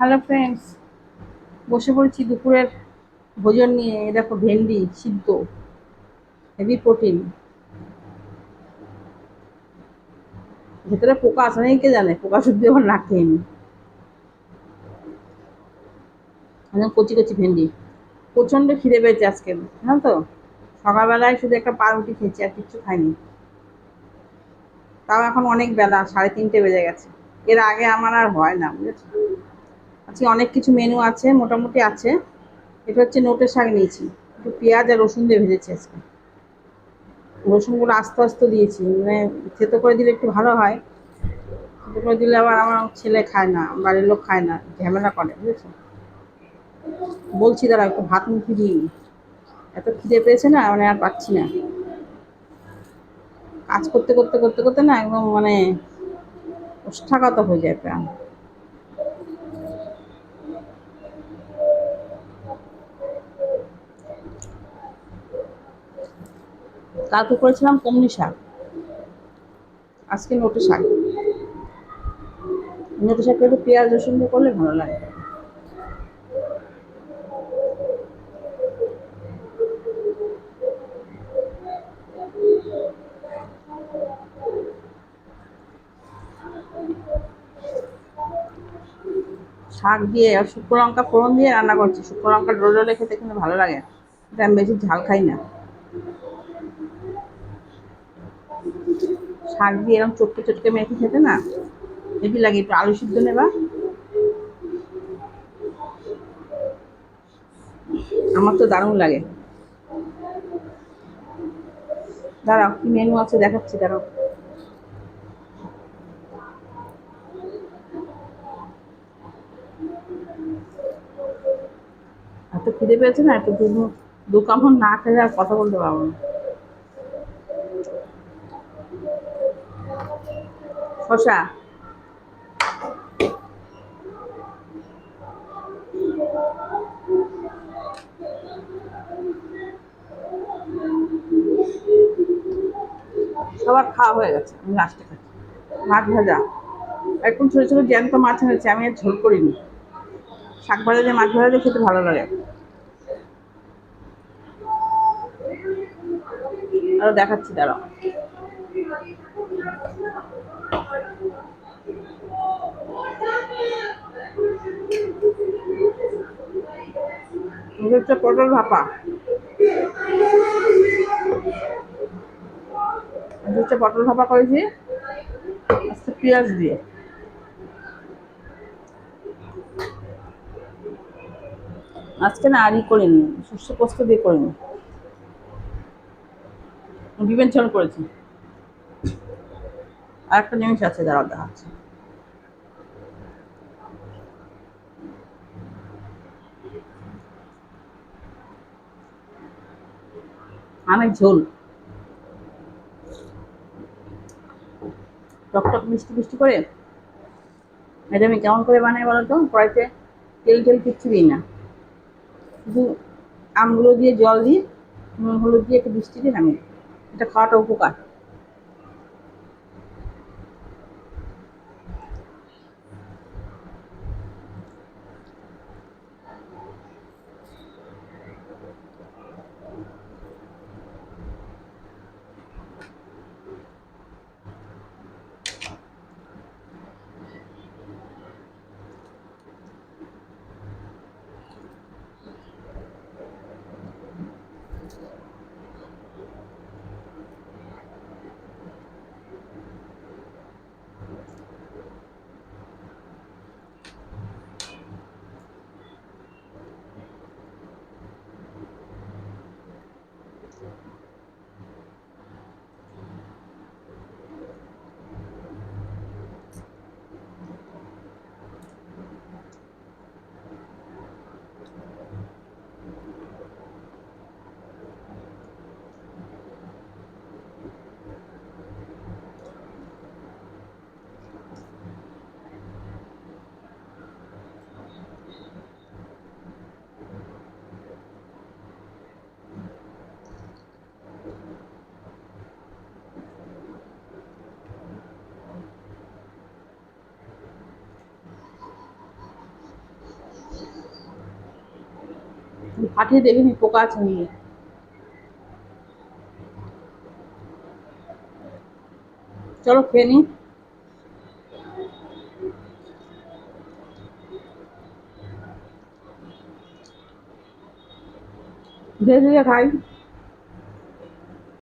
Hello friends বসে পড়েছি দুপুরের ভোজন নিয়ে। দেখো, ভেন্ডি সিদ্ধ হেভি প্রোটিন ভেতরে পোকা আছে নাকি কে জানে, পোকা শুদ্ধ আমার না খেয়ে নি। কচি কচি ভেন্ডি। প্রচণ্ড খিদে পেয়েছে আজকে, জানো তো? সকালবেলায় শুধু একটা পাউরুটি খেয়েছি, আর কিচ্ছু খাইনি। তাও এখন অনেক বেলা, সাড়ে তিনটে বেজে গেছে। এর আগে আমার আর হয় না, বুঝেছ? আজকে অনেক কিছু মেনু আছে, মোটামুটি আছে। এটা হচ্ছে নোটের শাক নিয়েছি। একটু পেঁয়াজ আর রসুন দিয়ে ভেজেছি আজকে। রসুনগুলো আস্তে আস্তে দিয়েছি মানে থেতো করে দিলে একটু ভালো হয়। থেতো করে দিলে আবার আমার ছেলে খায় না, বাড়ির লোক খায় না, ঝামেলা করে, বুঝেছ? বলছি দাঁড়া একটু ভাত মুখে দিই এত খিদে পেয়েছে না মানে আর পাচ্ছি না। কাজ করতে করতে করতে করতে না একদম মানে ওষ্ঠাগত হয়ে যায় প্রাণ। কালকে করেছিলাম কমনি শাক। আজকে নোটে শাক। নোটে শাকটা একটু পেঁয়াজ, রসুন দিয়ে করলে ভালো লাগে। শাক দিয়ে, আর শুকনো লঙ্কা ফোড়ন দিয়ে রান্না করছি। শুকনো লঙ্কা ডোলে খেতে কিন্তু ভালো লাগে। এটা আমি বেশি ঝাল খাই না। শাক দিয়ে এরকম চটকে চটকে মেখে খেতে না? হেভি লাগে, একটু আলু সিদ্ধ নেবা। আমার তো দারুণ লাগে। দাঁড়াও, কি মেনু আছে দেখাচ্ছি, দাঁড়াও। এত খিদে পেয়েছে না, এত দু দু কামড় না খেলে আর কথা বলতে পারব না। শশা সবার খাওয়া হয়ে গেছে, আমি লাস্টে খাচ্ছি। মাছ ভাজা। একদম ছোটো ছোটো জ্যান্ত মাছ হয়েছে, আমি আর ঝোল করিনি। শাক ভাজা দিয়ে মাছ ভাজা খেতে ভালো লাগে। আরও দেখাচ্ছি, দাঁড়াও। হচ্ছে পটল ভাপা। হচ্ছে পটল ভাপা করেছি। পেঁয়াজ দিয়ে। আজকে না আরই করিনি, সর্ষে পোস্ত দিয়ে করিনি। ঝোল করেছি। আর একটা জিনিস আছে, দাঁড়াও দেখাচ্ছে। আমের ঝোল। টকটক মিষ্টি মিষ্টি করে? এটা আমি কেমন করে বানাই বলো তো? কড়াইতে তেল টেল কিচ্ছু দিই না। শুধু আমগুলো দিয়ে জল দিই, নুন, হলুদ দিয়ে একটু বৃষ্টি দিই নামিয়ে এটা খাওয়াটা উপকার। ফাটিয়ে দেখিনি পোকা আছে নিয়ে চলো খেয়ে নি। ধীরে ধীরে খাই।